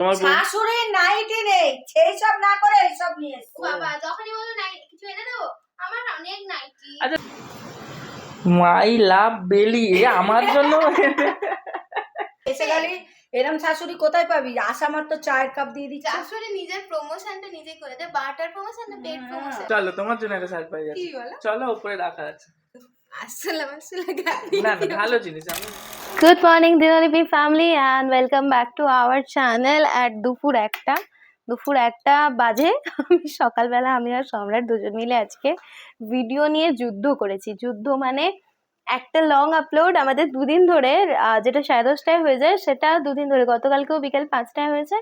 তোমার বউ- নাইটি নেই সেই সব না করে এইসব নিয়ে ও এসছে বাবা যখনই বলো নাই কিছু এনে দেবো? আমার অনেক নাইটি। মাই লাভ বেলি আমার জন্য? এসে গেলি এরম শাশুড়ি কোথায় পাবি? আসা মাত্র চায়ের কাপ দিয়ে দিচ্ছে। শাশুড়ি নিজের প্রমোশনটা নিজে করে দেয় বাটার প্রমোশন না পেট প্রমোশন চলো তোমার জন্য একটা সারপ্রাইজ কি আছে বলো? চলো উপরে রাখা আছে। ভালো জিনিস আমি good morning দিনালিপি family and welcome back to our channel at দুপুর একটা। দুপুর একটা বাজে। আমি সকালবেলা আমি আর সম্রাট দুজন মিলে আজকে ভিডিও নিয়ে যুদ্ধ করেছি। যুদ্ধ মানে একটা লং আপলোড আমাদের দুদিন ধরে যেটা সাড়ে দশটায় হয়ে যায় সেটা দুদিন ধরে। গতকালকেও বিকেল পাঁচটায় হয়েছে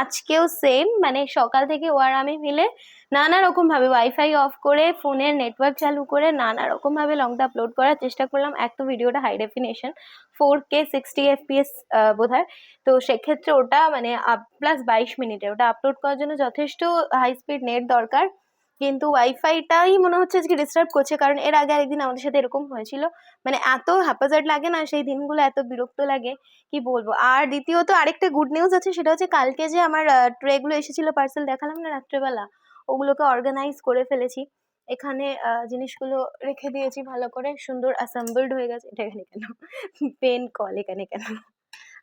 আজকেও সেম মানে সকাল থেকে ও আর আমি মিলে নানা রকম ভাবে ওয়াইফাই অফ করে, ফোনের নেটওয়ার্ক চালু করে, নানা রকম ভাবে লংটা আপলোড করার চেষ্টা করলাম। এক তো ভিডিওটা high definition four K sixty FPS বোধ হয় তো সেক্ষেত্রে ওটা মানে প্লাস বাইশ মিনিটে, ওটা আপলোড করার জন্য যথেষ্ট হাই স্পিড নেট দরকার। কিন্তু ওয়াইফাইটাই মনে হচ্ছে আজকে ডিস্টার্ব করছে, কারণ এর আগে আরেকদিন আমাদের সাথে এরকম হয়েছিল। মানে এত হ্যাপাজার্ড লাগে না, সেই দিনগুলো এত বিরক্ত লাগে, কি বলব? আর দ্বিতীয়ত আরেকটা গুড নিউজ আছে, সেটা হচ্ছে কালকে যে আমার ট্রেগুলো এসেছিল পার্সেল দেখালাম না রাত্রেবেলা? ওগুলোকে অর্গানাইজ করে ফেলেছি। এখানে জিনিসগুলো রেখে দিয়েছি ভালো করে। সুন্দর অ্যাসেম্বলড হয়ে গেছে। এটা এখানে কেন? পেন কল এখানে কেন?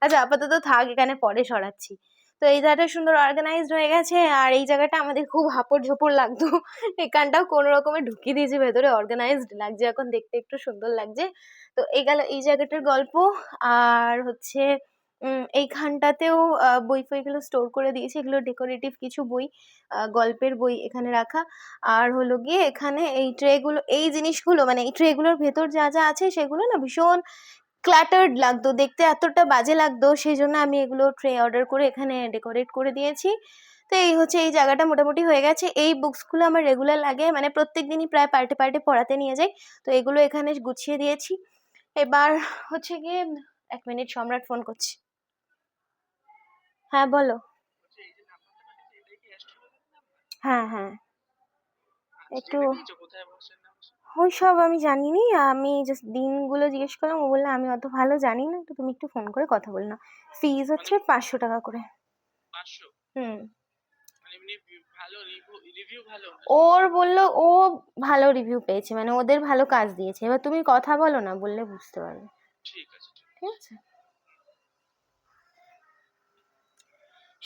আচ্ছা আপাতত থাক, এখানে পরে সরাচ্ছি। তো এই জায়গাটা সুন্দর অর্গানাইজড হয়ে গেছে। আর এই জায়গাটা আমাদের খুব হাপড় ঝোপড় লাগতো। এখানটাও কোনো রকমে ঢুকিয়ে দিয়েছি, ভেতরে অর্গানাইজড লাগছে। এখন দেখতে একটু সুন্দর লাগছে। তো এই গেল এই জায়গাটার গল্প। আর হচ্ছে এইখানটাতেও বই ফইগুলো স্টোর করে দিয়েছি। এগুলো ডেকোরেটিভ কিছু বই গল্পের বই এখানে রাখা। আর হলো গিয়ে এখানে এই ট্রেগুলো, এই জিনিসগুলো মানে এই ট্রেগুলোর ভেতর যা যা আছে সেগুলো না ভীষণ ক্ল্যাটার্ড লাগতো। দেখতে এতটা বাজে লাগতো সেই জন্য আমি এগুলো ট্রে, অর্ডার করে এখানে ডেকোরেট করে দিয়েছি। তো এই হচ্ছে, এই জায়গাটা মোটামুটি হয়ে গেছে। এই বুকসগুলো আমার রেগুলার লাগে মানে প্রত্যেক দিনই প্রায় পার্টে পার্টে পড়াতে নিয়ে যাই। তো এগুলো এখানে গুছিয়ে দিয়েছি। এবার হচ্ছে গিয়ে, এক মিনিট সম্রাট ফোন করছি। হ্যাঁ বলো। হ্যাঁ হ্যাঁ। একটু ওই সব আমি জানি নি আমি জাস্ট দিনগুলো জিজ্ঞেস করলাম ও বলল আমি অত ভালো জানি না তো তুমি একটু ফোন করে কথা বল না ফিজ হচ্ছে পাঁচশো টাকা করে। হুম। মানে ওর বলল ও ভালো রিভিউ পেয়েছে মানে ওদের ভালো কাজ দিয়েছে। এবার তুমি কথা বলো না বললে বুঝতে পারবে। ঠিক আছে। ঠিক আছে?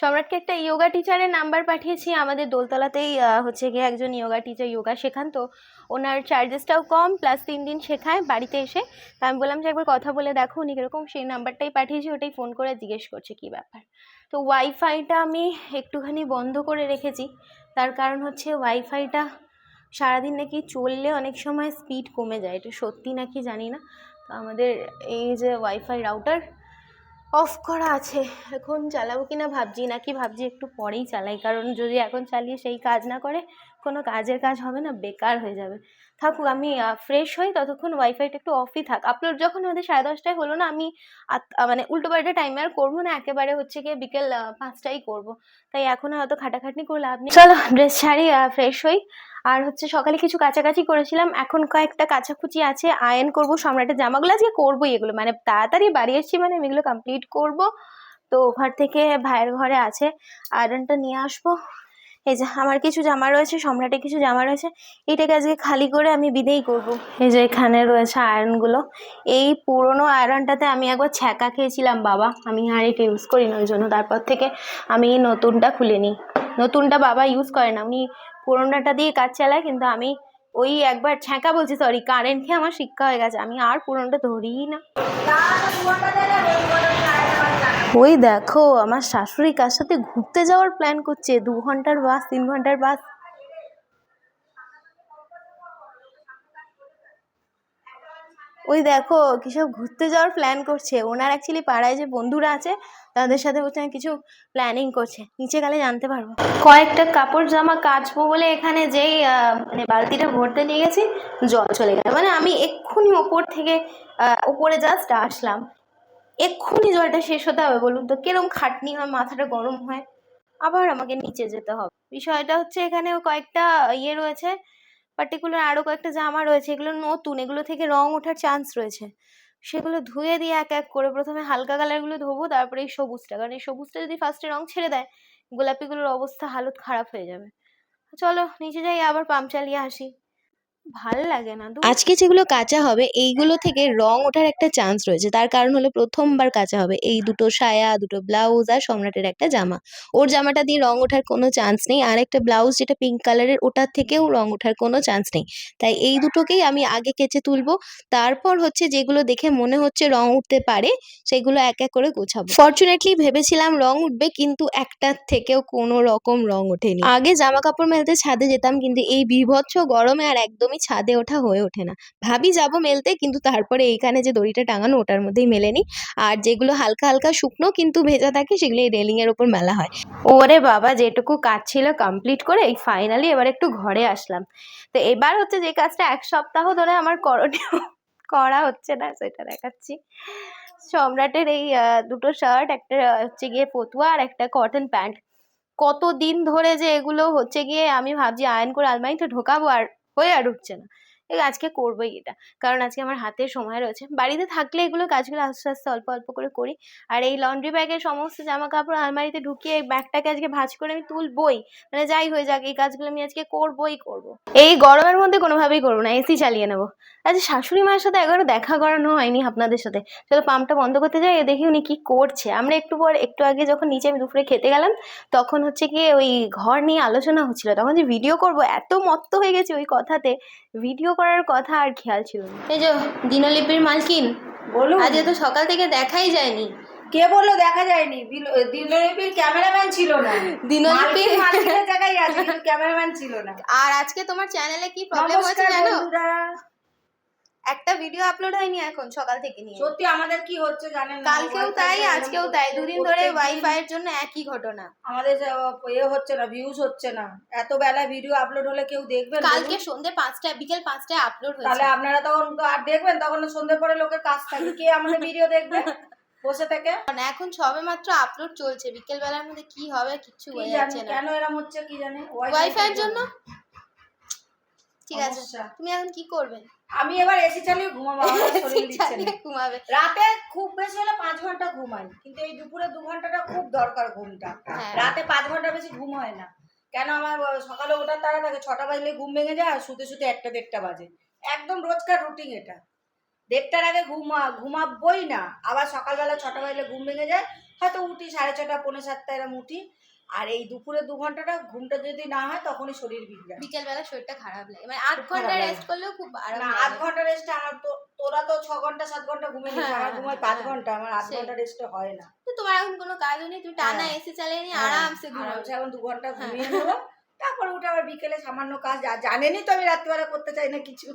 সম্রাটকে একটা ইয়োগা টিচারের নাম্বার পাঠিয়েছি। আমাদের দোলতলাতেই হচ্ছে গিয়ে একজন ইয়োগা টিচার ইয়োগা শেখান। তো ওনার চার্জেসটাও কম প্লাস তিন দিন শেখায় বাড়িতে এসে। তা আমি বললাম যে একবার কথা বলে দেখো, উনি কীরকম সেই নাম্বারটাই পাঠিয়েছি, ওটাই ফোন করে জিজ্ঞেস করছে কী ব্যাপার। তো ওয়াইফাইটা আমি একটুখানি বন্ধ করে রেখেছি। তার কারণ হচ্ছে ওয়াইফাইটা সারাদিন নাকি চললে অনেক সময় স্পিড কমে যায়। এটা সত্যি নাকি জানি না। তো আমাদের এই যে ওয়াইফাই রাউটার অফ করা আছে। এখন চালাবো কিনা ভাবছি, নাকি ভাবছি একটু পরেই চালাই। কারণ যদি এখন চালিয়ে সেই কাজ না করে, কোনো কাজের কাজ হবে না, বেকার হয়ে যাবে। থাকুক, আমি ফ্রেশ হই, ততক্ষণ ওয়াইফাইটা একটু অফই থাক। আপলোড যখন আমাদের সাড়ে দশটায় হলো না, আমি মানে উল্টো পাল্টা টাইমে আর করব না, একেবারে হচ্ছে গিয়ে বিকেল পাঁচটাই করব। তাই এখন অত খাটাখাটনি করে লাভ নেই। চলো ড্রেস ছাড়ি ফ্রেশ হই। আর হচ্ছে সকালে কিছু কাছাকাছি করেছিলাম, এখন কয়েকটা কাচাকুচি আছে আয়রন করব, সম্রাটের জামাগুলো আজকে করবোই এগুলো। মানে তাড়াতাড়ি বাড়ি এসেছি মানে আমি এগুলো কমপ্লিট করব। তো ঘর থেকে ভাইয়ের ঘরে আছে আয়রনটা নিয়ে আসব। এই যে আমার কিছু জামা রয়েছে, সম্রাটের কিছু জামা রয়েছে, এটাকে আজকে খালি করে আমি বিদেই করব। এই যে এখানে রয়েছে আয়রনগুলো। এই পুরনো আয়রনটাতে আমি একবার ছ্যাঁকা খেয়েছিলাম, বাবা। আমি আর এটা ইউজ করি না, ওই জন্য। তারপর থেকে আমি নতুনটা খুলে নিই। নতুনটা বাবা ইউজ করে না। উনি পুরোনোটা দিয়ে কাজ চালায়, কিন্তু আমি ওই একবার ছ্যাঁকা বলছি সরি কারেন্ট খেয়ে আমার শিক্ষা হয়ে গেছে। আমি আর পুরোনোটা ধরিই না। ওই দেখো, আমার শাশুড়ি কার সাথে ঘুরতে যাওয়ার প্ল্যান করছে? দু ঘণ্টার বাস, তিন ঘণ্টার বাস। ওই দেখো কিসব ঘুরতে যাওয়ার প্ল্যান করছে। ওনার অ্যাকচুয়ালি পাড়ায় যে বন্ধুরা আছে, তাদের সাথে আমি কিছু প্ল্যানিং করছে। নিচে গেলে জানতে পারব। কয়েকটা কাপড় জামা কাচবো বলে এখানে যেই মানে বালতিটা ভরতে নিয়ে গেছি, জল চলে গেল। মানে আমি এক্ষুনি ওপর থেকে ওপরে জাস্ট আসলাম। এক্ষুনি জলটা শেষ হতে হবে বলুন তো? কিরম খাটনি হয়, মাথাটা গরম হয়? আবার আমাকে নিচে যেতে হবে। বিষয়টা হচ্ছে এখানে কয়েকটা ইয়ে রয়েছে পার্টিকুলার আরও কয়েকটা জামা রয়েছে, এগুলো নতুন, এগুলো থেকে রং ওঠার চান্স রয়েছে। সেগুলো ধুয়ে দিয়ে এক এক করে প্রথমে হালকা কালারগুলো ধোবো, তারপরে এই সবুজটা, কারণ এই সবুজটা যদি ফার্স্টে রং ছেড়ে দেয় গোলাপিগুলোর অবস্থা হালত খারাপ হয়ে যাবে। চলো, নিচে যাই, আবার পাম্প চালিয়ে আসি। ভালো লাগে না। আজকে যেগুলো কাঁচা হবে, এইগুলো থেকে রং ওঠার একটা চান্স রয়েছে। তার কারণ হলো প্রথমবার কাঁচা হবে। এই দুটো সায়া, দুটো ব্লাউজ আর সম্রাটের একটা জামা। ওর জামাটা দিয়ে রং ওঠার কোনো চান্স নেই। আর একটা ব্লাউজ যেটা পিঙ্ক কালারের ওটার থেকেও রং ওঠার কোনো চান্স নেই। তাই এই দুটোকেই আমি আগে কেচে তুলবো। তারপর হচ্ছে যেগুলো দেখে মনে হচ্ছে রং উঠতে পারে, সেগুলো এক এক করে গোছাবো। ফর্চুনেটলি ভেবেছিলাম রং উঠবে, কিন্তু একটার থেকেও কোনো রকম রং ওঠেনি। আগে জামা কাপড় মেলতে ছাদে যেতাম, কিন্তু এই বিভৎস গরমে আর একদমই ছাদে ওঠা হয়ে ওঠে না। ভাবি যাব মেলতে, কিন্তু তারপরে এইখানে যে দড়িটা টাঙানো ওটার মধ্যেই মেলে নিই আর যেগুলো হালকা হালকা শুকনো কিন্তু ভেজা থাকে, সেগুলো এই রেলিং এর ওপর মেলা হয়। ওরে বাবা, যেটুকু কাজ ছিল কমপ্লিট করে এই ফাইনালি এবার একটু ঘরে আসলাম। তো এবার হচ্ছে যে কাজটা এক সপ্তাহ ধরে আমার করণীয় করা হচ্ছে না, সেটা দেখাচ্ছি। সম্রাটের এই দুটো শার্ট একটা হচ্ছে গিয়ে ফতুয়া আর একটা কটন প্যান্ট কত দিন ধরে যে এগুলো হচ্ছে গিয়ে আমি ভাবছি আয়ন করে আলমারিতে ঢোকাবো আর হয়ে আর উঠছে না। আজকে করবোই এটা। কারণ আজকে আমার হাতে সময় রয়েছে। বাড়িতে থাকলে এগুলো কাজগুলো আস্তে আস্তে অল্প অল্প করে করি। আর এই লন্ড্রি ব্যাগের সমস্ত জামা কাপড় আলমারিতে ঢুকিয়ে এই ব্যাগটাকে আজকে ভাঁজ করে আমি তুলবই। মানে যাই হয়ে যাক, এই কাজগুলো আমি আজকে করবোই করব। এই গরমের মধ্যে কোনোভাবেই করব না, এসি চালিয়ে নেব। আচ্ছা শাশুড়ি মায়ের সাথে এখনও দেখা করানো হয়নি আপনাদের সাথে। চলো পাম্পটা বন্ধ করতে যাই দেখি উনি কি করছে। আমরা একটু পর, একটু আগে যখন নিচে আমি দুপুরে খেতে গেলাম, তখন হচ্ছে কি ওই ঘর নিয়ে আলোচনা হচ্ছিল। তখন যে ভিডিও করব, এত মত্ত হয়ে গেছে ওই কথাতে। ভিডিও করার কথা আর খেয়াল ছিল না। এই যে দিনলিপির মালকিন? বলুন। আজ তো সকাল থেকে দেখাই যায়নি। কে বলল দেখা যায়নি? দিনলিপির ক্যামেরাম্যান ছিল না। দিনলিপির জায়গায় আছে ক্যামেরাম্যান ছিল না। আর আজকে তোমার চ্যানেলে কি প্রবলেম হয়েছে জানো? একটা ভিডিও আপলোড হয়নি এখন সকাল থেকে নিয়ে। সত্যি আমাদের কি হচ্ছে জানেন না? কালকেও তাই আজকেও তাই। দুদিন ধরে ওয়াইফাই এর জন্য একই ঘটনা। আমাদের ইয়ে হচ্ছে না ভিউজ হচ্ছে না। এত বেলা ভিডিও আপলোড হলে কেউ দেখবে না কালকে সন্ধ্যে পাঁচটায় বিকেল পাঁচটায় আপলোড হয়েছে। তাহলে আপনারা তখন তো আর দেখবেন তখন সন্ধে পরে লোকের কাজ থাকে। কে আমাদের ভিডিও দেখবে? বসে থেকে? এখন সবে মাত্র আপলোড চলছে। বিকেল বেলার মধ্যে কি হবে কিচ্ছু কি বোঝা যাচ্ছে না। কেন এরম হচ্ছে কি জানি? ওয়াইফাই এর জন্য? ঠিক আছে তুমি এখন কি করবে? আমি এবার এসি চালিয়ে ঘুমাবো আমার শরীর দিচ্ছে না। ঘুমাবে। রাতে খুব বেশি হলে পাঁচ ঘণ্টা ঘুমাই কিন্তু এই দুপুরে দু ঘন্টাটা খুব দরকার ঘুমটা। হ্যাঁ। রাতে পাঁচ ঘণ্টা বেশি ঘুম হয় না। কেন আমার সকালে ওঠার তারা থাকে ছটা বাজলে ঘুম ভেঙে যায় আর শুতে শুতে একটা দেড়টা বাজে। একদম রোজকার রুটিন এটা। দেড়টার আগে ঘুমা ঘুমাবই না। আবার সকালবেলা ছটা বাজলে ঘুম ভেঙে যায় হয়তো উঠি সাড়ে ছটা পৌনে সাতটা এরম উঠি। আর এই দুপুরে দু ঘন্টাটা ঘুমটা যদি না হয় তখনই শরীর বিগড়ায় বিকেল বেলা শরীরটা খারাপ লাগে। মানে আট ঘণ্টা রেস্ট করলেও খুব আরাম না আধ ঘণ্টা রেস্ট আমার তো তোরা তো ছ ঘণ্টা সাত ঘণ্টা ঘুমে নিস হ্যাঁ, আমার ঘুমাই পাঁচ হ্যাঁ, ঘণ্টা। আমার আধ ঘণ্টা রেস্ট হয় না। তো তোমার এখন কোনো কাজ নেই? তুমি টানা হ্যাঁ। এসি চালিয়ে নিয়ে হ্যাঁ, আরামসে আরামসে এখন দু ঘণ্টা হ্যাঁ। ঘুমিয়ে নেব। তারপর উঠে আবার বিকেলে সামান্য কাজ। আর জানেনই তো আমি রাত্রিবেলা করতে চাই না কিছু।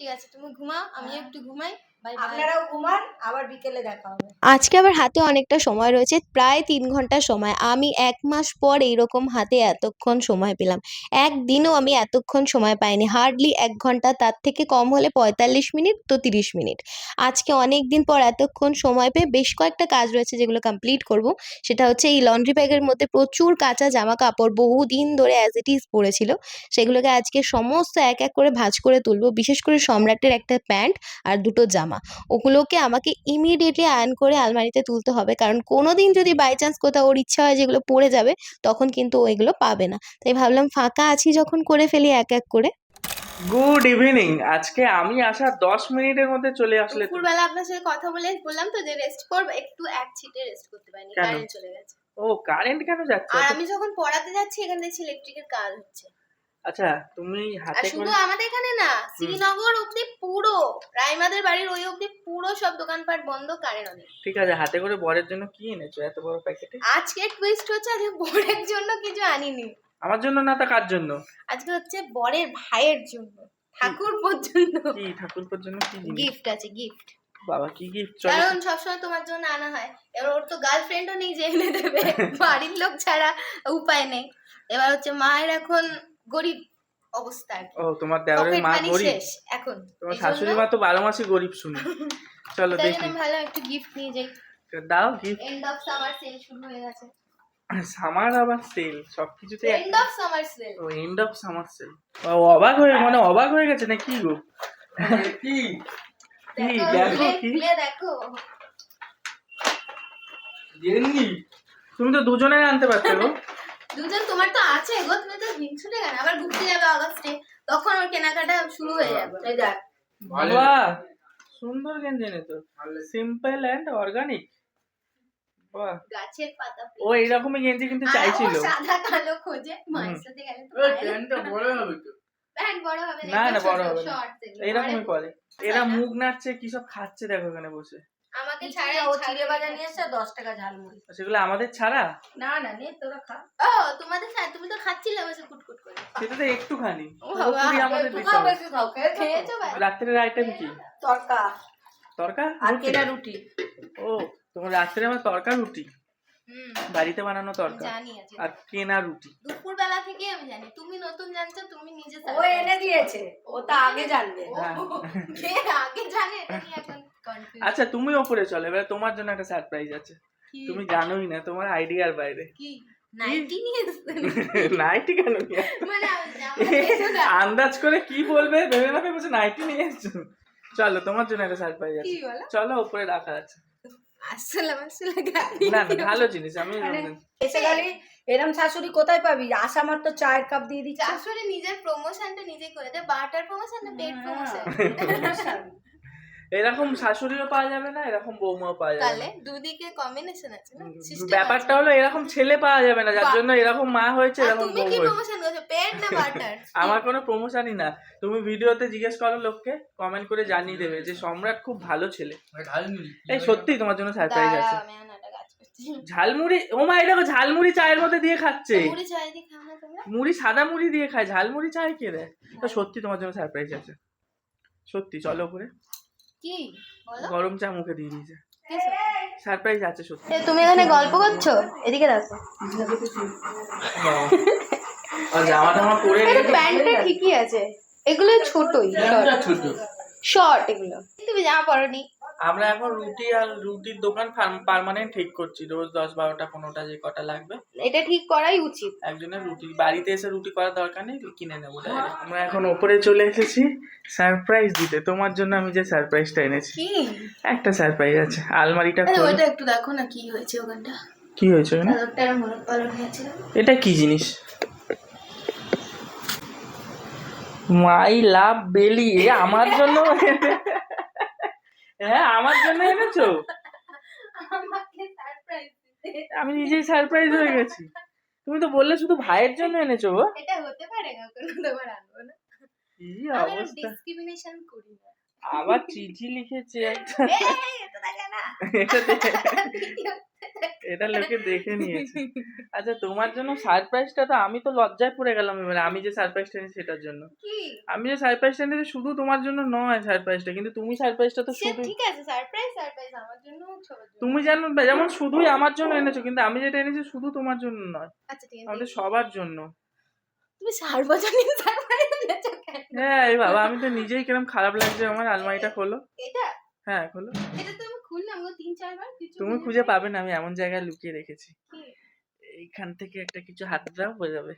ঠিক আছে তুমি ঘুমাও আমিও একটু ঘুমাই। আপনারাও ঘুমান আবার বিকেলে দেখা হবে। আজকে আবার হাতে অনেকটা সময় রয়েছে প্রায় তিন ঘণ্টা সময়। আমি এক মাস পর এইরকম হাতে এতক্ষণ সময় পেলাম। একদিনও আমি এতক্ষণ সময় পাইনি হার্ডলি এক ঘণ্টা তার থেকে কম হলে পঁয়তাল্লিশ মিনিট তো তিরিশ মিনিট। আজকে অনেক দিন পর এতক্ষণ সময় পেয়ে বেশ কয়েকটা কাজ রয়েছে যেগুলো কমপ্লিট করব। সেটা হচ্ছে এই লন্ড্রি ব্যাগের মধ্যে প্রচুর কাঁচা জামা কাপড় বহুদিন ধরে অ্যাজ ইট ইজ পড়েছিল। সেগুলোকে আজকে সমস্ত এক এক করে ভাঁজ করে তুলবো বিশেষ করে সম্রাটের একটা প্যান্ট আর দুটো জামা। ওগুলোকে আমাকে ইমিডিয়েটলি আয়রন করে আলমারিতে তুলতে হবে। কারণ কোনো দিন যদি বাই চান্স কোথাও ওর ইচ্ছা হয় যেগুলো পড়ে যাবে তখন কিন্তু ও এগুলো পাবে না। তাই ভাবলাম ফাঁকা আছি যখন করে ফেলি এক এক করে। গুড ইভিনিং আজকে আমি আসা দশ মিনিটের মধ্যে চলে আসলে। দুপুরবেলা আপনার সাথে কথা বলে বললাম তো যে রেস্ট করব একটু এক ছিটে রেস্ট করতে পারিনি? কারেন্ট চলে গেছে। ও কারেন্ট কেন যাচ্ছে? আর আমি যখন পড়াতে যাচ্ছি এখানে দেখছি ইলেকট্রিকের কাজ হচ্ছে। আচ্ছা তুমি হাতে শুধু আমাদের এখানে না শ্রীনগর অব্দি পুরো রাইমাদের বাড়ির ওই অব্দি পুরো সব দোকানপাট বন্ধ কারেন্ট অনেক ঠিক আছে হাতে করে বরের জন্য কি এনেছো এত বড় প্যাকেটে? আজকে টুইস্ট হচ্ছে আজকে বরের জন্য কিছু আনিনি। আমার জন্য না তা কার জন্য? আজকে হচ্ছে বরের ভাইয়ের জন্য ঠাকুর পর্যন্ত কি ঠাকুরপুর জন্য কি গিফট আছে গিফট বাবা কি গিফট চলো। কারণ সবসময় তোমার জন্য আনা হয়। এবার ওর তো গার্লফ্রেন্ডও নেই যে এনে দেবে বাড়ির লোক ছাড়া উপায় নেই। এবার হচ্ছে মায়ের এখন গরিব অবস্থা ও তোমার দেওরের মা গরিব? এখন। তোমার শাশুড়ি মা তো বারো মাসই গরিব শুনি। চলো দেখি। ভালো একটু গিফট নিয়ে যাই। দাও gift end of summer sale শুরু হয়ে গেছে। সামার আবার সেল সবকিছুতে এন্ড অফ সামার সেল ও এন্ড অফ সামার সেল ও অবাক হয়ে মানে অবাক হয়ে গেছে না কি গো কি? কি দেখো দেখো কি? দেখো। তুমি তো দুজনে আনতে পারতে গো। দুজন তোমার তো আছে গো তুমি তো হিংসুটে কেন আবার ঘুরতে যাবে আগস্টে তখন ওর কেনাকাটা শুরু হয়ে যাবে। এই দেখ। বাহ সুন্দর গেঞ্জি এনে তো সিম্পল অ্যান্ড অর্গানিক বাহ গাছের পাতা ও এইরকমই গেঞ্জি কিন্তু চাইছিল। সাদা কালো খোঁজে মায়ের সাথে গেলে তো প্যান্ট বড় হবে না, না, বড় হবে না। করে এরা মুখ নাড়ছে কি সব খাচ্ছে দেখো এখানে বসে। আমাকে ছাড়ে ও চিড়ে বাজার নিয়ে এসে দশ টাকা ঝালমুড়ি সেগুলো আমাদের ছাড়া? না না নে তোরা খা। ও তোমাদের ছাড় তুমি তো খাচ্ছিলে বসে কুটকুট করে। সেটা তো একটুখানি। ও বাবা, আমাদের একটু দিতে খাও হবে। বেশি খাও খেয়েছো ভাই রাত্রের আইটেম কি তরকা। তরকা? আর রুটি? রুটি। ও তোমার রাত্রে আমার তরকা রুটি? বাড়িতে বানানো তরকা জানি আর কেনা রুটি। দুপুর বেলা থেকে আমি জানি। তুমি নতুন জানছো তুমি নিজে ও এনে দিয়েছে। ও তা আগে জানবে। হ্যাঁ। কে আগে জানে? এখন আচ্ছা তুমি ওপরে চলো। এবার তোমার জন্য একটা সারপ্রাইজ আছে। তুমি জানোই না তোমার আইডিয়ার বাইরে। কি? নাইটি নিয়ে এসছেন? নাইটি কেন মানে। আন্দাজ করে কি বলবে? ভেবে না ভেবে বলছে নাইটি নিয়ে এসছো চলো তোমার জন্য একটা সারপ্রাইজ কি আছে। চলো উপরে রাখা আছে আসসালাম আসসালাম না না ভালো জিনিস আমি মানে এসে গেলি এরম শাশুড়ি কোথায় পাবি? আসা মাত্র চায়ের কাপ দিয়ে দিচ্ছে। আসলে নিজের প্রমোশনটা নিজেই করে দেয় বাটার প্রমোশন না পেট প্রমোশন এরকম শাশুড়িও পাওয়া যাবে না এরকম বৌমাও পাওয়া যাবে তাহলে দুদিকে কম্বিনেশন আছে না? ব্যাপারটা হলো এরকম ছেলে পাওয়া যাবে না যার জন্য এরকম মা হয়েছে এরকম তুমি বউ কি হয়েছে। প্রমোশন করছ? পেট না বাটার আমার কোনো প্রমোশনই না। তুমি ভিডিওতে জিজ্ঞেস করো লোককে কমেন্ট করে জানিয়ে দেবে যে সম্রাট খুব ভালো ছেলে। এই সত্যি তোমার জন্য সারপ্রাইজ আছে। আমি আনাটা কাজ ঝালমুড়ি ও মা এই দেখো ঝালমুড়ি চায়ের মধ্যে দিয়ে খাচ্ছে। মুড়ি চাই দিয়ে খাও তোমরা? মুড়ি সাদা মুড়ি দিয়ে খায় ঝালমুড়ি চায় কে দেয়? তো সত্যি তোমার জন্য সারপ্রাইজ আছে। সত্যি চলো উপরে কি? গরম চা মুখে দিয়ে দিয়েছে। সারপ্রাইজ আছে। সত্যি। তুমি এখানে গল্প করছ? এদিকে দেখো। আর জামা টামা পরে প্যান্টটা ঠিকই আছে। এগুলো ছোটই ছোট। শর্ট এগুলো। তুমি জামা পরনি আমরা এখন রুটি আর রুটির দোকান পার্মানেন্ট ঠিক করছি রোজ দশ বারোটা পনেরোটা যে কটা লাগবে। এটা ঠিক করাই উচিত। একজনের রুটি বাড়িতে এসে রুটি করার দরকার নেই কিনে নেব আমরা এখন ওপরে চলে এসেছি সারপ্রাইজ দিতে। তোমার জন্য আমি যে সারপ্রাইজটা এনেছি। কি? একটা সারপ্রাইজ আছে আলমারিটা খোল। ওটা একটু দেখো না কি হয়েছে ওখানটা। কি হয়েছে ওখানে? এটা কি জিনিস? মাই লাভ বেলি আমার জন্য? হ্যাঁ আমার জন্য এনেছো? আমি নিজেই সারপ্রাইজ হয়ে গেছি। তুমি তো বললে শুধু ভাইয়ের জন্য এনেছো এটা হতে পারে না তোমার আনব না। কি অবস্থা? ডিসক্রিমিনেশন করি না। আবার চিঠি লিখেছে এটা লোকে দেখে নিয়েছে। আচ্ছা তোমার জন্য সারপ্রাইজটা তো আমি তো লজ্জায় পড়ে গেলাম এবারে আমি যে সারপ্রাইজটা এনেছি সেটার জন্য। আমি যে সারপ্রাইজটা এনেছি শুধু তোমার জন্য নয় সারপ্রাইজটা কিন্তু তুমি সারপ্রাইজটা তো শুধু ঠিক আছে সারপ্রাইজ সারপ্রাইজ আমার জন্য ছোট তুমি জানো যেমন শুধুই আমার জন্য এনেছো কিন্তু আমি যেটা এনেছি শুধু তোমার জন্য নয়। আচ্ছা ঠিক আছে আমাদের সবার জন্য। তুমি সার্বজনীন সারপ্রাইজ দিয়েছ কেন? হ্যাঁ এই বাবা আমি তো নিজেই কিরম খারাপ লাগছে আমার আলমারিটা খোলো। এটা? হ্যাঁ খোলো। এটা তো আমি খুললাম গো তিন চারবার কিছু তুমি খুঁজে পাবে না আমি এমন জায়গায় লুকিয়ে রেখেছি। কি? এইখান থেকে একটা কিছু হাত দাও হয়ে যাবে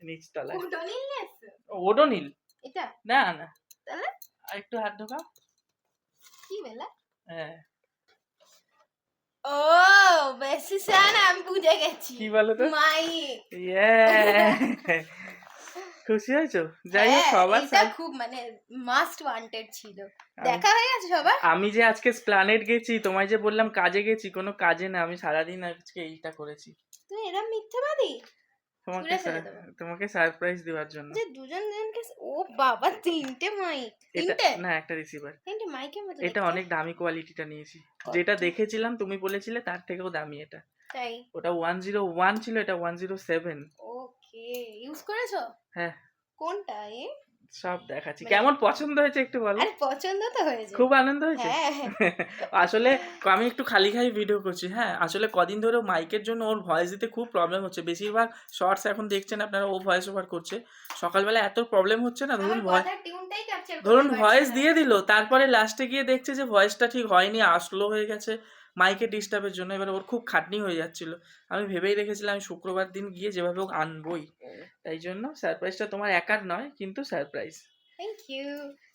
নিচতলায় ওটা নিলে এসছো? ওডো নীল। এটা? না না। তাহলে? আর একটু হাত ঢোকাও। কি বেলা? হ্যাঁ। ও বেশি সান আমি বুঝে গেছি। কি বলো তো? মাই Yeah! খুশি হয়েছো? যাই হোক সবার হ্যাঁ, এটা খুব মানে মাস্ট ওয়ান্টেড ছিল। দেখা হয়ে গেছে সবার? আমি যে আজকে স্প্লানেট গেছি তোমায় যে বললাম কাজে গেছি কোনো কাজে না আমি সারাদিন আজকে এইটা করেছি। তুমি মিথ্যাবাদী? তোমাকে সারপ্রাইজ দেওয়ার জন্য। যে দুজন দুজনকে ও বাবা তিনটে মাইক তিনটে? না একটা রিসিভার তিনটে মাইকের এটা অনেক দামি কোয়ালিটিটা নিয়েছি। যেটা দেখেছিলাম তুমি বলেছিলে তার থেকেও দামি এটা। তাই? ওটা ওয়ান জিরো ওয়ান ছিল এটা one zero seven okay use করেছ? হ্যাঁ। কোনটা এ সব দেখাচ্ছি। মানে- কেমন পছন্দ হয়েছে একটু বলো? আরে পছন্দ তো হয়েছে। খুব আনন্দ হয়েছে? হ্যাঁ আসলে আমি একটু খালি খালি ভিডিও করছি হ্যাঁ? আসলে কদিন ধরে মাইকের জন্য ওর ভয়েস দিতে খুব প্রবলেম হচ্ছে। বেশিরভাগ শর্টস এখন দেখছেন আপনারা ও ভয়েস ওভার করছে। সকালবেলা এত প্রবলেম হচ্ছে না? ধরুন ভয়েস ধরুন ভয়েস দিয়ে দিল তারপরে লাস্টে গিয়ে দেখছে যে ভয়েসটা ঠিক হয়নি আসলো হয়ে গেছে। মাইকে ডিস্টার্বের জন্য এবার ওর খুব খাটনি হয়ে যাচ্ছিল। আমি ভেবেই রেখেছিলাম আমি শুক্রবার দিন গিয়ে যেভাবে হোক আনবই। তাই জন্য সারপ্রাইজটা তোমার একার নয় কিন্তু সারপ্রাইজ থ্যাংক ইউ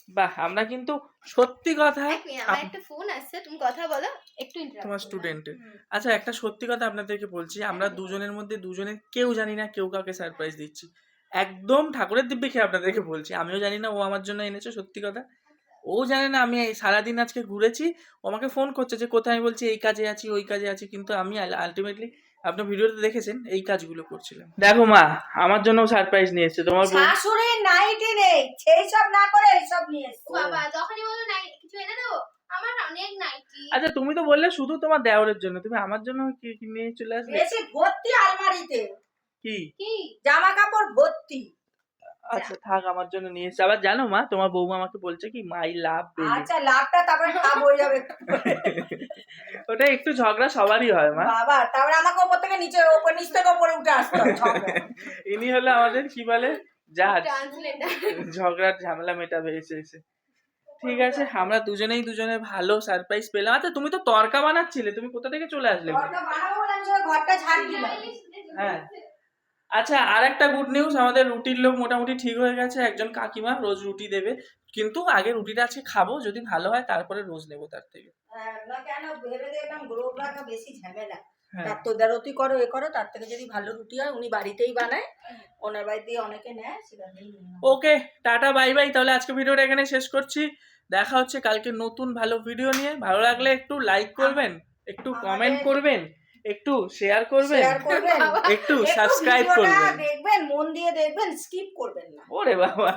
বাহ আমরা কিন্তু সত্যি কথা আমার একটা ফোন আসছে তুমি কথা বলো একটু তোমার করো। স্টুডেন্টের আচ্ছা একটা সত্যি কথা আপনাদেরকে বলছি আমরা দুজনের মধ্যে দুজনের কেউ জানি না কেউ কাউকে সারপ্রাইজ দিচ্ছি। একদম ঠাকুরের দিব্যি খেয়ে আপনাদেরকে বলছি আমিও জানি না ও আমার জন্য এনেছে সত্যি কথা। ও জানে না আমি এই সারাদিন আজকে ঘুরেছি ও আমাকে ফোন করছে যে কোথায় আমি বলছি এই কাজে আছি ওই কাজে আছি কিন্তু আমি আলটিমেটলি আপনার ভিডিওতে দেখেছেন এই কাজগুলো করছিলাম। দেখো মা আমার জন্য সারপ্রাইজ নিয়ে এসছে তোমার শাশুড়ির নাইটি নেই সেই সব না করে এইসব নিয়ে ও এসছে বাবা যখনই বলো নাই কিছু এনে দেবো? আমার অনেক নাইটি আচ্ছা তুমি তো বললে শুধু তোমার দেওরের জন্য তুমি আমার জন্য কি কি নিয়ে চলে আসবে? বেশি ভর্তি আলমারিতে। কি? কি? জামা কাপড় ভর্তি। আচ্ছা থাক আমার জন্য নিয়ে এসছে আবার জানো মা তোমার বৌমা আমাকে বলছে কি মাই লাভ আচ্ছা লাভটা তারপরে খাব হয়ে যাবে ওটা একটু ঝগড়া সবারই হয় মা। বাবা তারপরে আমাকে ওপর থেকে নিচে ওপর নিচ থেকে ওপরে উঠে আসতে হবে ইনি হলো আমাদের কি বলে জাজ ঝগড়ার ঝামেলা মেটাবে এসে এসে। ঠিক আছে আমরা দুজনেই দুজনে ভালো সারপ্রাইজ পেলাম। আচ্ছা তুমি তো তরকা বানাচ্ছিলে তুমি কোথা থেকে চলে আসলে? ঘরটা বানাবো বলে আমি ঘরটা ঝাড় দিলাম। হ্যাঁ। আচ্ছা আর একটা গুড নিউজ আমাদের রুটির লোক মোটামুটি ঠিক হয়ে গেছে একজন কাকিমা রোজ রুটি দেবে কিন্তু আগে রুটিটা আজকে খাব যদি ভালো হয় তারপরে রোজ নেব তার থেকে। হ্যাঁ, কেন ভেবে দেখলাম গ্রোভ রাখা বেশি ঝামেলা। হ্যাঁ। তার তোদারতি করো এ করো তার থেকে যদি ভালো রুটি হয় উনি বাড়িতেই বানায় ওনার বাড়িতে অনেকে নেয়। ওকে টাটা বাই বাই তাহলে আজকে ভিডিওটা এখানে শেষ করছি। দেখা হচ্ছে কালকে নতুন ভালো ভিডিও নিয়ে। ভালো লাগলে একটু লাইক করবেন একটু কমেন্ট করবেন। একটু শেয়ার করবেন? করবেন? একটু সাবস্ক্রাইব করবেন। দেখবেন মন দিয়ে দেখবেন স্কিপ করবেন না। ওরে বাবা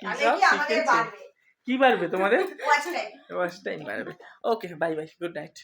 কি সব আমাদের শিখেছে? বাড়বে? কি বাড়বে তোমাদের? ওয়াচ টাইম ওয়াচ টাইম বাড়বে। Okay bye bye good night